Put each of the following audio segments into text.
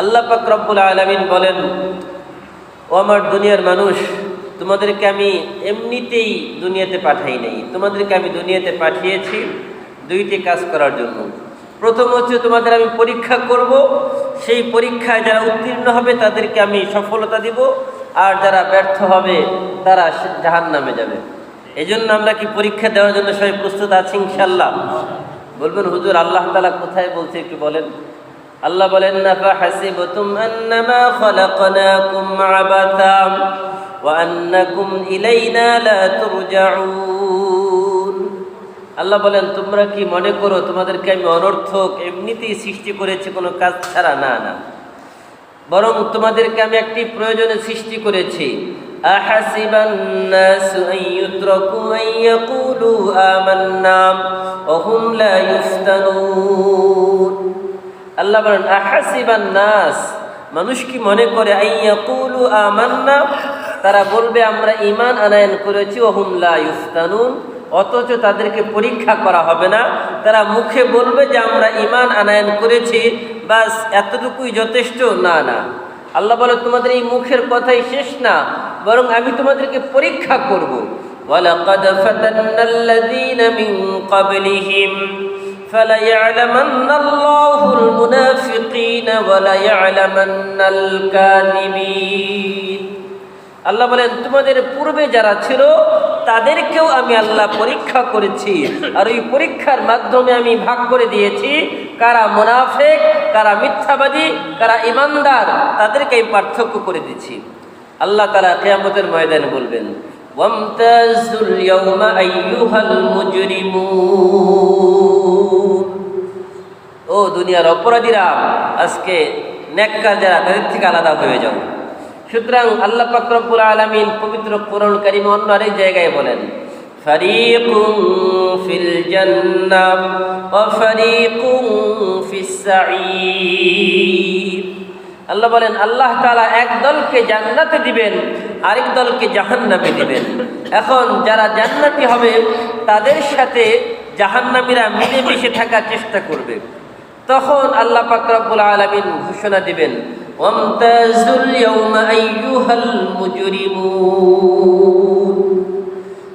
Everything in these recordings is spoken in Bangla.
আল্লাহ পাক আলমিন বলেন, ও আমার দুনিয়ার মানুষ, তোমাদেরকে আমি এমনিতেই দুনিয়াতে পাঠাই নাই। তোমাদেরকে আমি দুনিয়াতে পাঠিয়েছি দুইটি কাজ করার জন্য। প্রথম হচ্ছে তোমাদের আমি পরীক্ষা করব। সেই পরীক্ষায় যারা উত্তীর্ণ হবে, তাদেরকে আমি সফলতা দিব। আর যারা ব্যর্থ হবে, তারা জাহান নামে যাবে। এই জন্য আমরা কি পরীক্ষা দেওয়ার জন্য সবাই প্রস্তুত আছি ইনশাল্লাহ বলবেন, হুজুর, আল্লাহ তালা কোথায় বলছে একটু বলেন। আল্লাহ বলেন না ফাহাসিবতুম আন্নামা খালাকনাকুম আবাথা ওয়া আন্নাকুম ইলাইনা লা তুরজাউন আল্লাহ বলেন তোমরা কি মনে করো তোমাদেরকে আমি অনর্থক এমনিতেই সৃষ্টি করেছি কোনো কাজ ছাড়া না না বরং তোমাদেরকে আমি একটি প্রয়োজনে সৃষ্টি করেছি أحسب الناس أن يتركوا أن يقولوا آمنا وهم لا يفتنون আল্লাহ বলেন, আহাসিবান নাস? মানুষ কি মনে করে আইয়াকুলু আমান্না? তারা বলবে, আমরা ঈমান আনায়ন করেছি, ওহুম লা ইফতানুন। অথচ তাদেরকে পরীক্ষা করা হবে না। তারা মুখে বলবে যে, আমরা ইমান আনায়ন করেছি, বাস এতটুকুই যথেষ্ট? না না। আল্লাহ বলে, তোমাদের এই মুখের কথাই শেষ না, বরং আমি তোমাদেরকে পরীক্ষা করব। ফাতান্না আল্লাযীনা মিন ক্বাবলিহিম। فليعلمن الله المنافقين وليعلمن الكاذبين আল্লাহ বলেন তোমাদের পূর্বে যারা ছিল তাদেরকেও আমি আল্লাহ পরীক্ষা করেছি আর ওই পরীক্ষার মাধ্যমে আমি ভাগ করে দিয়েছি কারা মুনাফেক কারা মিথ্যাবাদী কারা ইমানদার তাদেরকে আমি পার্থক্য করে দিচ্ছি আল্লাহ তারা কেয়ামতের ময়দানে বলবেন ওয়ামতাজুল ইয়াউমা আইয়ুহাল মুজরিমুন ও দুনিয়ার অপরাধীরা, আজকে নেককার যারা, তাদের থেকে আলাদা হয়ে যাও। সুতরাং আল্লাহ পাকরবুল আলমিন পবিত্র কোরআন কারিম অন্য আরেক জায়গায় বলেন, ফারিকুম ফিল জান্নাহ ওয়া ফারিকুম ফিস আল্লাহ বলেন, আল্লাহ তাআলা এক দলকে জান্নাতে দিবেন, আরেক দলকে জাহান্নামে দিবেন। এখন যারা জান্নাতি হবে, তাদের সাথে জাহান্নামীরা মিলেমিশে থাকার চেষ্টা করবে। তখন আল্লাহ পাক রব্বুল আলামিন ঘোষণা দিবেন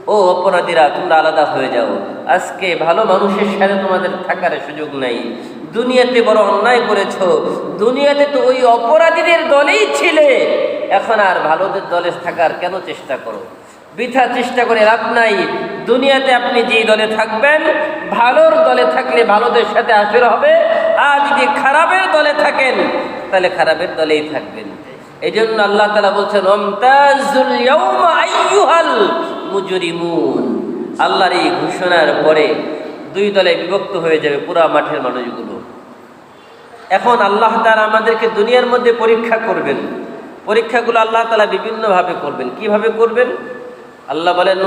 ও অপরাধীরা, তোমরা আলাদা হয়ে যাও। আজকে ভালো মানুষের সাথে তোমাদের থাকার সুযোগ নাই। দুনিয়াতে বড় অন্যায় করেছ। দুনিয়াতে তো ওই অপরাধীদের দলেই ছিলে। এখন আর ভালোদের দলে থাকার কেন চেষ্টা করো? বৃথা চেষ্টা করে লাভ নাই। দুনিয়াতে আপনি যেই দলে থাকবেন, ভালোর দলে থাকলে ভালোদের সাথে আসর হবে। আর যদি খারাপের দলে থাকেন, তাহলে খারাপের দলেই থাকবেন। এই জন্য আল্লাহ তালা বলছেন আল্লাহর এই ঘোষণার পরে দুই দলে বিভক্ত হয়ে যাবে পুরা মাঠের মানুষগুলো। এখন আল্লাহ তালা আমাদেরকে দুনিয়ার মধ্যে পরীক্ষা করবেন। পরীক্ষাগুলো আল্লাহ তালা বিভিন্নভাবে করবেন। কীভাবে করবেন? আল্লাহ বলেন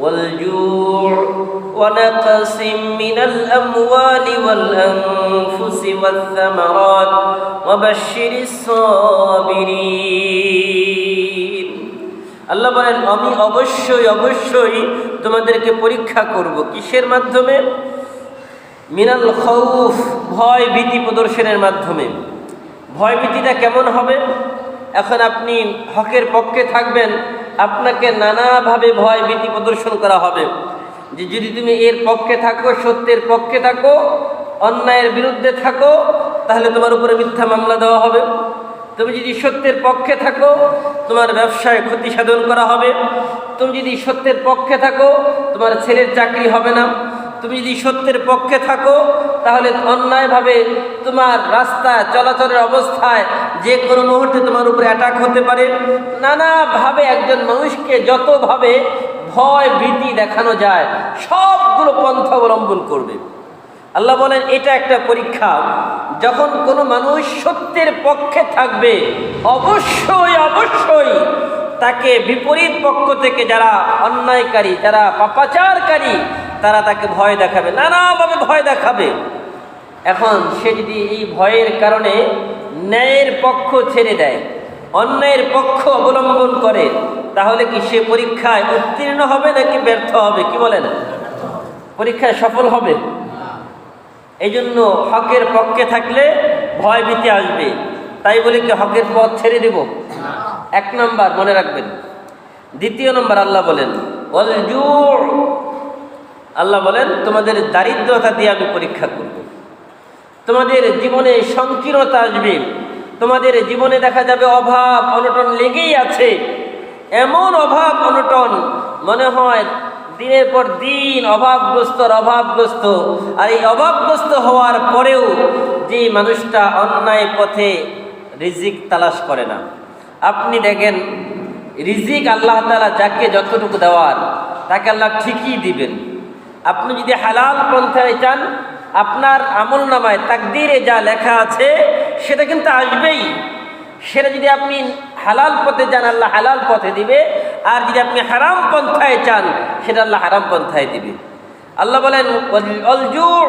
والجوع ونقص من الأموال والأنفس والثمرات وبشر الصابرين আল্লাহ বলেন আমি অবশ্যই অবশ্যই তোমাদেরকে পরীক্ষা করব কিসের মাধ্যমে মিনাল খৌফ ভয় ভীতি প্রদর্শনের মাধ্যমে ভয় ভীতিটা কেমন হবে এখন আপনি হকের পক্ষে থাকবেন আপনাকে নানাভাবে ভয় ভীতি প্রদর্শন করা হবে। যে যদি তুমি এর পক্ষে থাকো, সত্যের পক্ষে থাকো, অন্যায়ের বিরুদ্ধে থাকো, তাহলে তোমার উপরে মিথ্যা মামলা দেওয়া হবে। তুমি যদি সত্যের পক্ষে থাকো, তোমার ব্যবসায় ক্ষতি সাধন করা হবে। তুমি যদি সত্যের পক্ষে থাকো, তোমার ছেলের চাকরি হবে না। তুমি যদি সত্যের পক্ষে থাকো, তাহলে অন্যায়ভাবে তোমার রাস্তা, চলাচলের অবস্থায় যে কোনো মুহূর্তে তোমার উপরে অ্যাটাক হতে পারে। নানাভাবে একজন মানুষকে যতভাবে ভয়, ভীতি দেখানো যায়, সবগুলো পন্থা অবলম্বন করবে। আল্লাহ বলেন, এটা একটা পরীক্ষা। যখন কোনো মানুষ সত্যের পক্ষে থাকবে, অবশ্যই অবশ্যই তাকে বিপরীত পক্ষ থেকে যারা অন্যায়কারী, যারা পাপাচারকারী, তারা তাকে ভয় দেখাবে, নানাভাবে ভয় দেখাবে। এখন সে যদি এই ভয়ের কারণে ন্যায়ের পক্ষ ছেড়ে দেয়, অন্যায়ের পক্ষ অবলম্বন করে, তাহলে কি সে পরীক্ষায় উত্তীর্ণ হবে নাকি ব্যর্থ হবে? কি বলেন? পরীক্ষায় সফল হবে। এই জন্য হকের পক্ষে থাকলে ভয় ভীতি আসবে। তাই বলে কি হকের পথ ছেড়ে দেব? এক নম্বর, মনে রাখবেন। দ্বিতীয় নম্বর, আল্লাহ বলেন আল্লাহ বলেন, তোমাদের দারিদ্রতা দিয়ে আমি পরীক্ষা করব। তোমাদের জীবনে সংকীর্ণতা আসবে। তোমাদের জীবনে দেখা যাবে অভাব, অনটন লেগেই আছে। এমন অভাব, অনটন, মনে হয় দিনের পর দিন অভাবগ্রস্তর অভাবগ্রস্ত। আর এই অভাবগ্রস্ত হওয়ার পরেও যে মানুষটা অন্যায় পথে রিজিক তালাশ করে না। আপনি দেখেন, রিজিক আল্লাহ তালা যাকে যতটুকু দেওয়ার, তাকে আল্লাহ ঠিকই দিবেন। আপনি যদি হালাল পন্থায় চান আপনার আমল নামায় তাকদিরে যা লেখা আছে, সেটা কিন্তু আসবেই। সেটা যদি আপনি হালাল পথে যান, আল্লাহ হালাল পথে দিবে। আর যদি আপনি হারাম পন্থায় চান, সেটা আল্লাহ হারাম পন্থায় দিবে। আল্লাহ বলেন অলজুর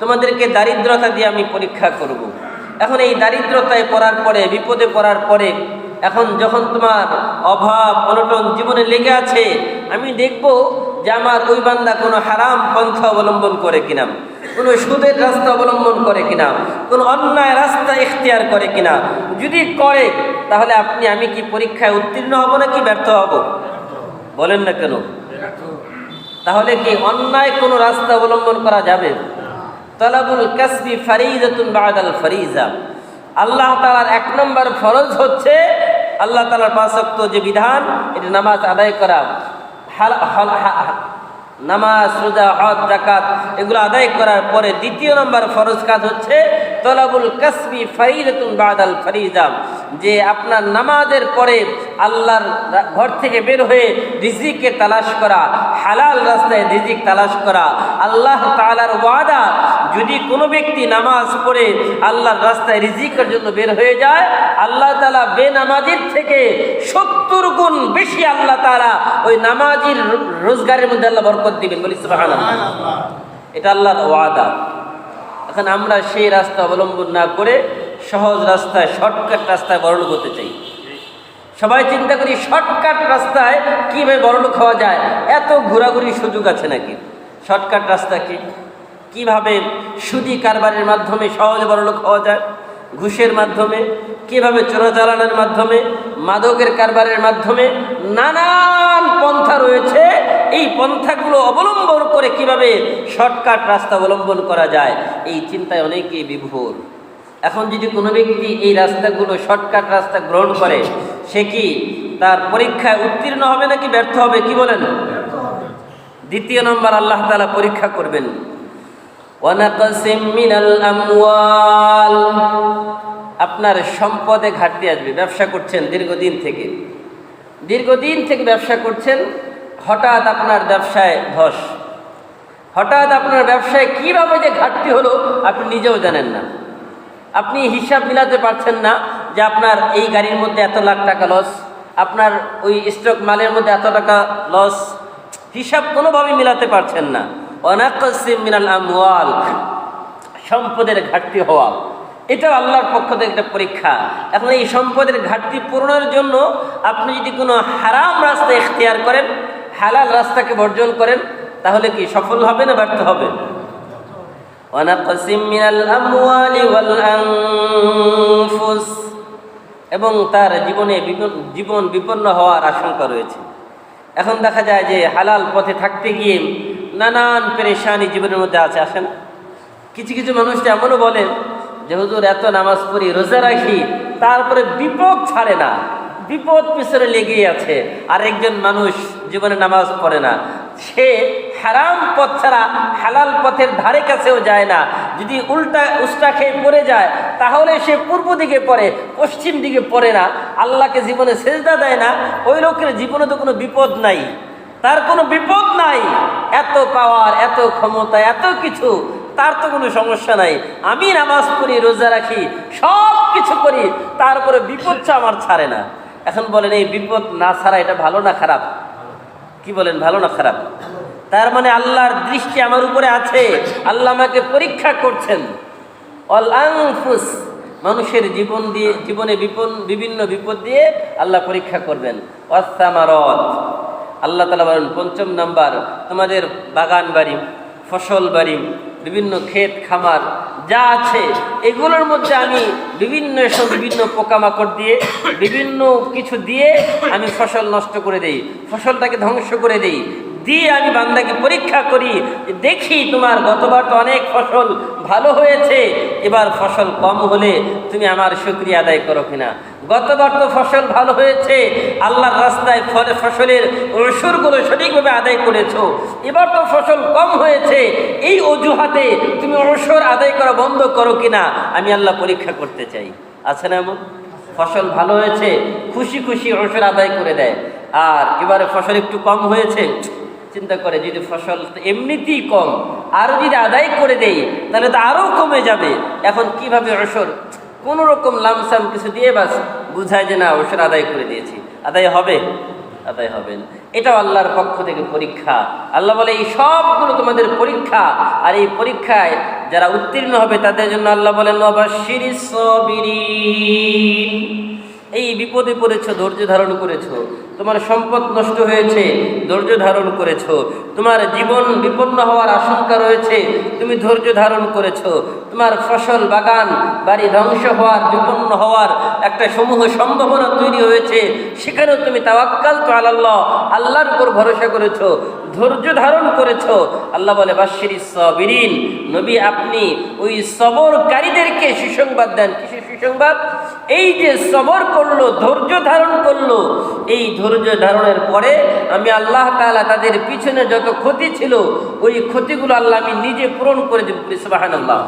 তোমাদেরকে দারিদ্রতা দিয়ে আমি পরীক্ষা করব। এখন এই দারিদ্রতায় পড়ার পরে, বিপদে পড়ার পরে, এখন যখন তোমার অভাব, অনটন জীবনে লেগে আছে, আমি দেখব যে আমার ওই বান্দা কোনো হারাম পন্থা অবলম্বন করে কিনা। কোনো সুদের রাস্তা অবলম্বন করে কিনা, কোনো অন্যায় রাস্তা ইখতিয়ার করে কিনা, যদি করে, তাহলে আপনি, আমি কি পরীক্ষায় উত্তীর্ণ হব নাকি ব্যর্থ হব? বলেন না কেন? তাহলে কি অন্যায় কোনো রাস্তা অবলম্বন করা যাবে? তলাবুল কাসবি ফারিজাতুন বাদাল ফারিজা। আল্লাহ তালার এক নম্বর ফরজ হচ্ছে আল্লাহ তালার পাশক্ত যে বিধান, এটা নামাজ আদায় করা। নামাজ, রোজা, হজ জাকাত এগুলো আদায় করার পরে দ্বিতীয় নম্বর ফরজ কাজ হচ্ছে তলাবুল কাসবি ফারিজাতুন বাদাল ফরিদাম যে আপনার নামাজের পরে আল্লাহর ঘর থেকে বের হয়ে রিজিককে তালাশ করা, হালাল রাস্তায় রিজিক তালাশ করা, আল্লাহ তালার ওয়াদা যদি কোনো ব্যক্তি নামাজ পড়ে আল্লাহর রাস্তায় রিজিকের জন্য বের হয়ে যায়, আল্লাহ তাআলা বেনামাজির থেকে সত্তর গুণ বেশি আল্লাহ তাআলা ওই নামাজির রোজগারের মধ্যে আল্লাহ বরকত দিবেন। বলি এটা আল্লাহর ওয়াদা। এখন আমরা সেই রাস্তা অবলম্বন না করে সহজ রাস্তায়, শর্টকাট রাস্তায় বড়লোক হতে চাই। সবাই চিন্তা করি শর্টকাট রাস্তায় কীভাবে বড়লোক হওয়া যায়? এত ঘোরাঘুরির সুযোগ আছে নাকি? শর্টকাট রাস্তা কি? কীভাবে সুদি কারবারের মাধ্যমে সহজে বড়লোক হওয়া যায়? ঘুষের মাধ্যমে কীভাবে চোরাচালানের মাধ্যমে মাদকের কারবারের মাধ্যমে নানান পন্থা রয়েছে। এই পন্থাগুলো অবলম্বন করে কীভাবে শর্টকাট রাস্তা অবলম্বন করা যায় এই চিন্তায় অনেকেই বিভোর। এখন যদি কোনো ব্যক্তি এই রাস্তাগুলো শর্টকাট রাস্তা গ্রহণ করে সে কি তার পরীক্ষায় উত্তীর্ণ হবে নাকি ব্যর্থ হবে? কি বলেন? দ্বিতীয় নম্বর আল্লাহ তাআলা পরীক্ষা করবেন। ওয়ানাকাসিম মিনাল আমওয়াল। আপনার সম্পদে ঘাটতি আসবে, ব্যবসা করছেন দীর্ঘদিন থেকে। দীর্ঘদিন থেকে ব্যবসা করছেন, হঠাৎ আপনার ব্যবসায় ধস। হঠাৎ আপনার ব্যবসায় কীভাবে যে ঘাটতি হলো, আপনি নিজেও জানেন না। আপনি হিসাব মিলাতে পারছেন না যে আপনার এই গাড়ির মধ্যে এত লাখ টাকা লস আপনার ওই স্টক মালের মধ্যে এত টাকা লস হিসাব কোনোভাবেই মিলাতে পারছেন না। অনাকসিম মিনাল আমওয়াল, সম্পদের ঘাটতি হওয়া। এটা আল্লাহর পক্ষ থেকে একটা পরীক্ষা। এখন এই সম্পদের ঘাটতি পূরণের জন্য আপনি যদি কোনো হারাম রাস্তা এখতিয়ার করেন, হালাল রাস্তাকে বর্জন করেন, তাহলে কি সফল হবে না ব্যর্থ হবে? এবং তার জীবনে জীবন বিপন্ন হওয়ার আশঙ্কা রয়েছে। এখন দেখা যায় যে হালাল পথে থাকতে গিয়ে নানান পেরেশানি জীবনের মধ্যে আছে, আসে না? কিছু কিছু মানুষ এমনও বলেন যে, হুজুর, এত নামাজ পড়ি, রোজা রাখি, তারপরে বিপদ ছাড়ে না, বিপদ পিছনে লেগেই আছে আর একজন মানুষ জীবনে নামাজ পড়ে না, সে হারাম পথ ছাড়া হালাল পথের ধারে কাছেও যায় না, যদি উল্টা উস্টা খেয়ে পড়ে যায়, তাহলে সে পূর্ব দিকে পড়ে, পশ্চিম দিকে পড়ে না, আল্লাহকে জীবনে সেজদা দেয় না, ওই লোকের জীবনে তো কোনো বিপদ নাই। তার কোনো বিপদ নাই। এত পাওয়ার এত ক্ষমতা, এত কিছু, তার তো কোনো সমস্যা নাই। আমি নামাজ পড়ি, রোজা রাখি, সব কিছু করি তারপরে বিপদটা আমার ছাড়ে না। এখন বলেন, এই বিপদ না ছাড়া এটা ভালো না খারাপ? কি বলেন, ভালো না খারাপ? তার মানে আল্লাহর দৃষ্টি আমার উপরে আছে। আল্লাহ আমাকে পরীক্ষা করছেন। অল আংফুস মানুষের জীবন দিয়ে, জীবনে বিপন, বিভিন্ন বিপদ দিয়ে আল্লাহ পরীক্ষা করবেন। অস্তামারত আল্লাহ তালা বলেন, পঞ্চম নাম্বার, তোমাদের বাগান বাড়ি, ফসল বাড়ি, বিভিন্ন ক্ষেত, খামার, যা আছে, এগুলোর মধ্যে আমি বিভিন্ন এসব বিভিন্ন পোকামাকড় দিয়ে, বিভিন্ন কিছু দিয়ে আমি ফসল নষ্ট করে দেই। ফসলটাকে ধ্বংস করে দেই। দিয়ে আমি বান্দাকে পরীক্ষা করি দেখি তোমার গতবার তো অনেক ফসল ভালো হয়েছে, এবার ফসল কম হলে তুমি আমার শুক্রিয়া আদায় করো কিনা? গতবার তো ফসল ভালো হয়েছে, আল্লাহর রাস্তায় ফলে ফসলের অসুরগুলো সঠিকভাবে আদায় করেছ, এবার তো ফসল কম হয়েছে, এই অজুহাতে তুমি অসর আদায় করা বন্ধ করো কিনা? আমি আল্লাহ পরীক্ষা করতে চাই। আছে না এমন? ফসল ভালো হয়েছে, খুশি খুশি অসর আদায় করে দেয়। আর এবারে ফসল একটু কম হয়েছে চিন্তা করে, যদি ফসল এমনিতেই কম আরও যদি আদায় করে দেই, তাহলে তো আরও কমে যাবে। এখন কীভাবে অসর কোনো রকম লামসাম কিছু দিয়ে বাস বুঝায় যে না অসর আদায় করে দিয়েছি। আদায় হবে? আদায় হবে না। এটাও আল্লাহর পক্ষ থেকে পরীক্ষা। আল্লাহ বলে, এই সবগুলো তোমাদের পরীক্ষা। আর এই পরীক্ষায় যারা উত্তীর্ণ হবে, তাদের জন্য আল্লাহ বলেন। এই বিপদে পড়েছ, ধৈর্য ধারণ করেছ, তোমার সম্পদ নষ্ট হয়েছে, ধৈর্য ধারণ করেছ, তোমার জীবন বিপন্ন হওয়ার আশঙ্কা রয়েছে, তুমি ধৈর্য ধারণ করেছ, তোমার ফসল, বাগান, বাড়ি ধ্বংস হওয়ার, বিপন্ন হওয়ার একটা সমূহ সম্ভাবনা তৈরি হয়েছে, সেখানেও তুমি তাওয়াক্কাল তো আল্লাহ আল্লাহর উপর ভরসা করেছ, ধৈর্য ধারণ করেছ। আল্লাহ বলে বাশির সবিরিন, নবী আপনি ওই সবরকারীদেরকে সুসংবাদ দেন, কিসের সুসংবাদ? এই যে সবর করল, ধৈর্য ধারণ করল, এই ধৈর্য ধারণের পরে আমি আল্লাহ তালা তাদের পিছনে যত ক্ষতি ছিল, ওই ক্ষতিগুলো আল্লাহ আমি নিজে পূরণ করে দেব সাহান আল্লাহ